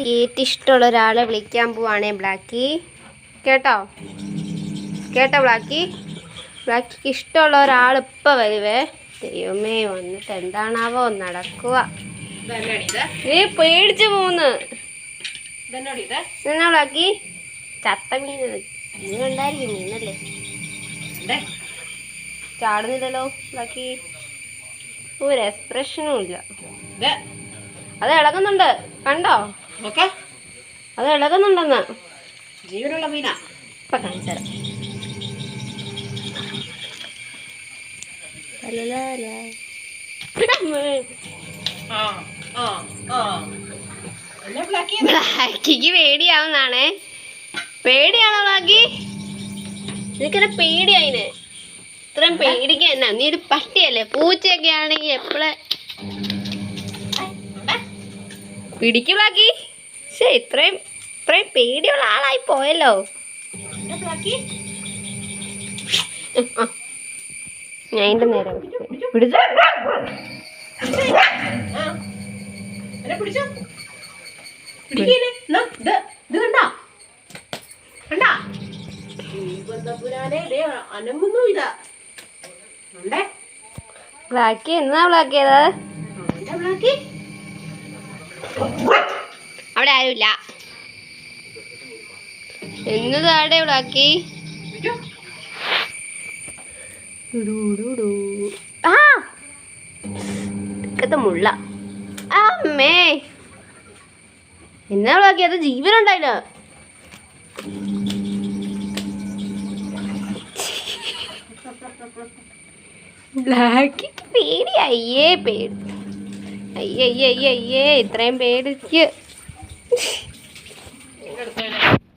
ഏറ്റവും ഇഷ്ടമുള്ള ഒരാളെ വിളിക്കാൻ പോവാണേ ബ്ലാക്കി. കേട്ടോ? കേട്ടോ ബ്ലാക്കി? ബ്ലാക്കിക്ക് ഇഷ്ടമുള്ള ഒരാൾ ഇപ്പം വരുവേ. ദൈവമേ വന്നിട്ട് എന്താണാവോ നടക്കുക. ഏ പേടിച്ചു പോന്ന്. എന്നാ ബ്ലാക്കി? ചത്ത മീൻ മീൻ ഉണ്ടായിരിക്കും മീനല്ലേ? ചാടുന്നില്ലല്ലോ ബ്ലാക്കി. ഒരു എക്സ്പ്രഷനും ഇല്ല. അത് ഇളകുന്നുണ്ട്. കണ്ടോ? നോക്ക അത് ഇളകുന്നുണ്ടെന്ന്. ജീവനുള്ള മീനാ. ഇപ്പൊ കാണിച്ചു തരാം. ബ്ലാക്കിക്ക് പേടിയാവുന്നാണേ പേടിയാണോ ബ്ലാക്കി എനിക്കനെ പേടിയായിന് ഇത്രയും പേടിക്കാൻ എന്നാ? നീ ഒരു പട്ടിയല്ലേ? പൂച്ചയൊക്കെ ആണെങ്കിൽ എപ്പോഴേ പിടിക്കും ബ്ലാക്കി പക്ഷേ ഇത്രയും ഇത്രയും പേടിയുള്ള ആളായി പോയല്ലോ. ഞാൻ എന്റെ നേരെ പിടിച്ചു? ബ്ലാക്കി എന്നാ ബ്ലാക്കിയത്? ബ്ലാക്കി? അവിടെ ആരുമില്ല. എന്നതാടെ താടെ ഇവിടാക്കി മുള്ള. അമ്മേ. എന്നാ ബ്ലാക്കി അത് ജീവനുണ്ടായില്ല ബ്ലാക്കി പേടി അയ്യേ പേടി. അയ്യേ അയ്യേ അയ്യേ അയ്യേ ഇത്രയും പേടിക്ക്. करते हैं